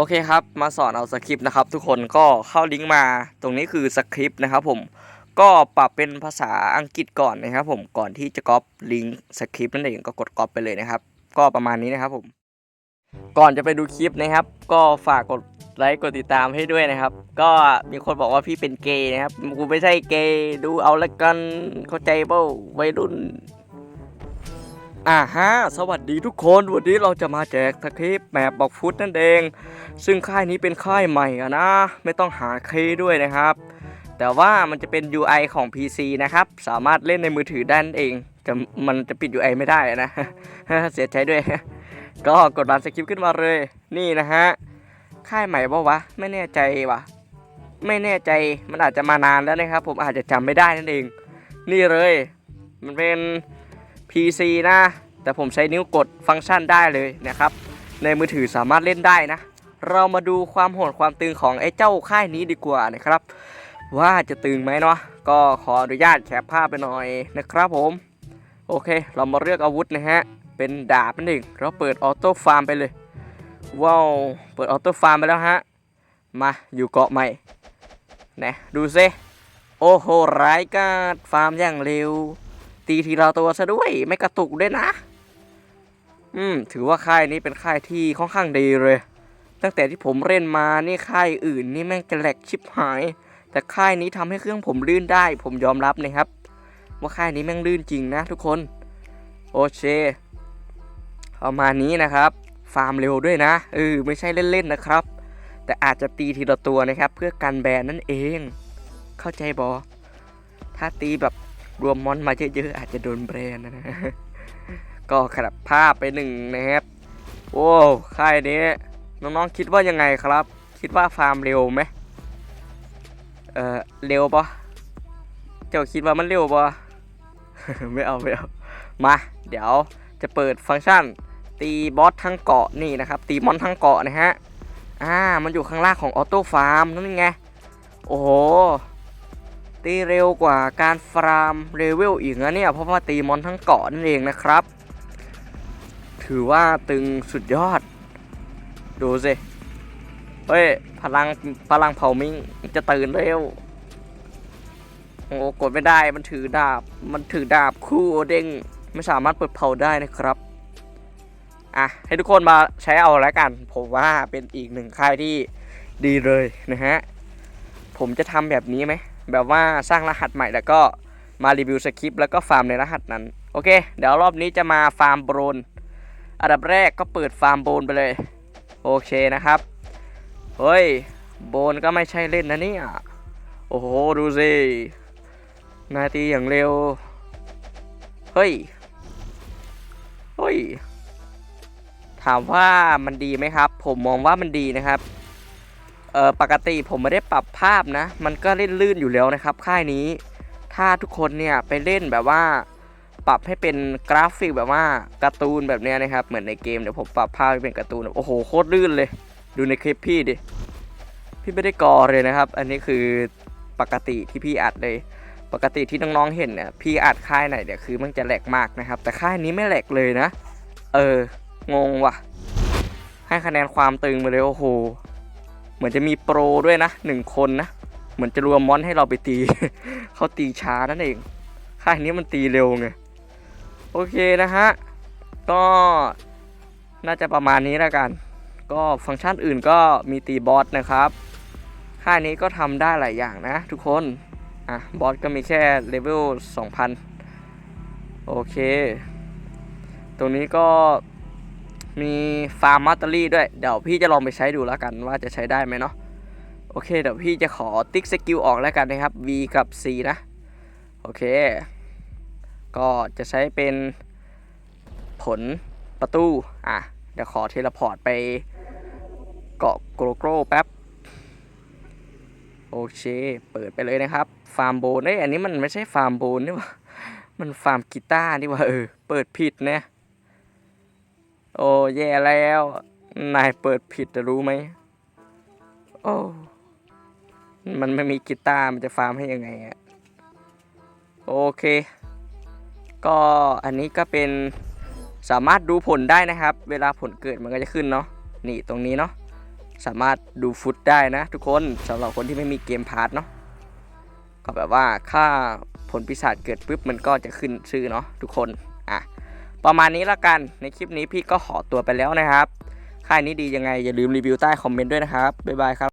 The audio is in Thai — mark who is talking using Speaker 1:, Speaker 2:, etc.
Speaker 1: โอเคครับ มาสอนเอาสคริปต์นะครับ ทุกคนก็เข้าลิงก์มาตรงนี้คือสคริปต์นะครับผมก็ปรับเป็นภาษาอังกฤษก่อนนะครับผมก่อนที่จะก๊อปลิงก์สคริปต์นั่นเองก็กดก๊อปไปเลยนะครับ ก็ประมาณนี้นะครับผม ก่อนจะไปดูคลิปนะครับ ก็ฝากกดไลค์กดติดตามให้ด้วยนะครับ ก็มีคนบอกว่าพี่เป็นเกย์นะครับกูไม่ใช่เกย์ดูเอาละกันเข้าใจเปล่าวัยรุ่น อ่าฮะสวัสดีทุกคนวันนี้เราจะมาแจกสคริปต์แมปบอกฟุตนั่นเอง ซึ่งค่ายนี้เป็นค่ายใหม่อะนะไม่ต้องหาเคด้วยนะครับ แต่ว่ามันจะเป็น UI ของ PC นะครับ สามารถเล่นในมือถือได้นั่นเองแต่มันจะปิด UI ไม่ได้นะเสียใจด้วย ก็กดรันสคริปต์ขึ้นมาเลย นี่นะฮะค่ายใหม่ปะวะไม่แน่ใจวะไม่แน่ใจมันอาจจะมานานแล้วนะครับ ผมอาจจะจำไม่ได้นั่นเอง นี่เลย มันเป็น PC นะ แต่ผมใช้นิ้วกดฟังก์ชันได้เลยนะครับ ในมือถือสามารถเล่นได้นะ เรามาดูความโหดความตึงของไอ้เจ้าค่ายนี้ดีกว่านะครับ ว่าจะตึงไหมเนาะก็ขออนุญาตแคปภาพไปหน่อยนะครับผม โอเค เรามาเลือกอาวุธนะฮะ เป็นดาบนั่นเองเราเปิดออโต้ฟาร์มไปเลย ว้าว เปิดออโต้ฟาร์มไปแล้วฮะ มาอยู่เกาะใหม่นะดูซิโอ้โหร้ายกาจฟาร์มอย่างเร็ว ตีทีละตัวซะด้วย ไม่กระตุกด้วยนะ อืม ถือว่าค่ายนี้เป็นค่ายที่ค่อนข้างดีเลย ตั้งแต่ที่ผมเล่นมานี่ค่ายอื่นนี่แม่งจะแหลกชิบหาย แต่ค่ายนี้ทำให้เครื่องผมลื่นได้ ผมยอมรับนะครับ ว่าค่ายนี้แม่งลื่นจริงนะทุกคน โอเคประมาณนี้นะครับ ฟาร์มเร็วด้วยนะเออไม่ใช่เล่นๆนะครับ แต่อาจจะตีทีละตัวนะครับ เพื่อกันแบนนั่นเอง เข้าใจบอถ้าตีแบบ รวมมอนมาเยอะๆอาจจะโดนแบรนนะนะก็ขับภาพไปหนึ่งนะครับโอ้ค่ายนี้น้องๆคิดว่ายังไงครับ คิดว่าฟาร์มเร็วไหมเออเร็วปะเจ้าคิดว่ามันเร็วปะไม่เอาไม่เอามา เดี๋ยวจะเปิดฟังก์ชัน ตีบอสทั้งเกาะนี่นะครับ ตีมอนทั้งเกาะนะฮะอ่ามันอยู่ข้างล่างของออโต้ฟาร์มนั่นไงโอ้โห ตีเร็วกว่าการฟาร์มเลเวลอีกนะเนี่ยเพราะว่าตีมอนทั้งเกาะนั่นเองนะครับ ถือว่าตึงสุดยอด ดูสิเฮ้ยพลังพลังเผามิงจะตื่นเร็วโอ้กดไม่ได้มันถือดาบมันถือดาบคู่เด้งไม่สามารถเปิดเผาได้นะครับอะให้ทุกคนมาใช้เอาแล้วกัน ผมว่าเป็นอีกหนึ่งค่ายที่ดีเลยนะฮะผมจะทำแบบนี้ไหม แบบว่าสร้างรหัสใหม่แล้วก็มารีวิวสคริปต์แล้วก็ฟาร์มในรหัสนั้น โอเค เดี๋ยวรอบนี้จะมาฟาร์มโบรนอันดับแรกก็เปิดฟาร์มโบนไปเลย โอเคนะครับ เฮ้ย โบนก็ไม่ใช่เล่นนะเนี่ย โอ้โห ดูสินาตีอย่างเร็ว เฮ้ย เฮ้ย ถามว่ามันดีไหมครับ ผมมองว่ามันดีนะครับ เออปกติผมไม่ได้ปรับภาพนะ มันก็เล่นลื่นอยู่แล้วนะครับ ค่ายนี้ ถ้าทุกคนเนี่ยไปเล่นแบบว่า ปรับให้เป็นกราฟิกแบบว่าการ์ตูนแบบเนี้ยนะครับ เหมือนในเกมเดี๋ยวผมปรับภาพให้เป็นการ์ตูนโอ้โหโคตรลื่นเลย ดูในคลิปพี่ดิพี่ไม่ได้กอเลยนะครับ อันนี้คือปกติที่พี่อัดเลย ปกติที่น้องๆเห็นเนี่ยพี่อัดค่ายไหนเนี่ยคือมันจะแหลกมากนะครับ แต่ค่ายนี้ไม่แหลกเลยนะ เอองงว่ะ ให้คะแนนความตึงมาเลยโอ้โห เหมือนจะมีโปรด้วยนะหนึ่งคนนะ เหมือนจะรวมมอนให้เราไปตี เขาตีช้านั่นเอง ค่ายนี้มันตีเร็วไง โอเคนะฮะ ก็น่าจะประมาณนี้แล้วกัน ก็ฟังก์ชันอื่นก็มีตีบอสนะครับ ค่ายนี้ก็ทำได้หลายอย่างนะทุกคน อะ บอสก็มีแค่เลเวล 2,000 โอเค ตรงนี้ก็ มีฟาร์มมัตเตอรี่ด้วย เดี๋ยวพี่จะลองไปใช้ดูแล้วกันว่าจะใช้ได้ไหมเนาะโอเค เดี๋ยวพี่จะขอติ๊กสกิลออกแล้วกันนะครับ V กับ C นะ โอเค ก็จะใช้เป็นผลประตู อะ เดี๋ยวขอเทเลพอร์ตไปเกาะโกโกรแป๊บ โอเค เปิดไปเลยนะครับ ฟาร์มโบนเอ้ยอันนี้มันไม่ใช่ฟาร์มโบนนี่ว่ามันฟาร์มกีตาร์นี่ว่าเออ เปิดผิดเนี่ย โอ้แย่แล้ว นายเปิดผิดจะรู้ไหม โอ้ มันไม่มีกีตาร์มันจะฟาร์มให้ยังไงอะโอเค ก็อันนี้ก็เป็นสามารถดูผลได้นะครับ เวลาผลเกิดมันก็จะขึ้นเนาะนี่ตรงนี้เนาะสามารถดูฟุตได้นะ ทุกคนสำหรับคนที่ไม่มีเกมพาร์ทเนาะก็แบบว่าค่าผลปีศาจเกิดปุ๊บมันก็จะขึ้นชื่อเนาะทุกคนอะ ประมาณนี้ละกัน ในคลิปนี้พี่ก็ขอตัวไปแล้วนะครับ ค่ายนี้ดียังไงอย่าลืมรีวิวใต้คอมเมนต์ด้วยนะครับ บ๊ายบายครับ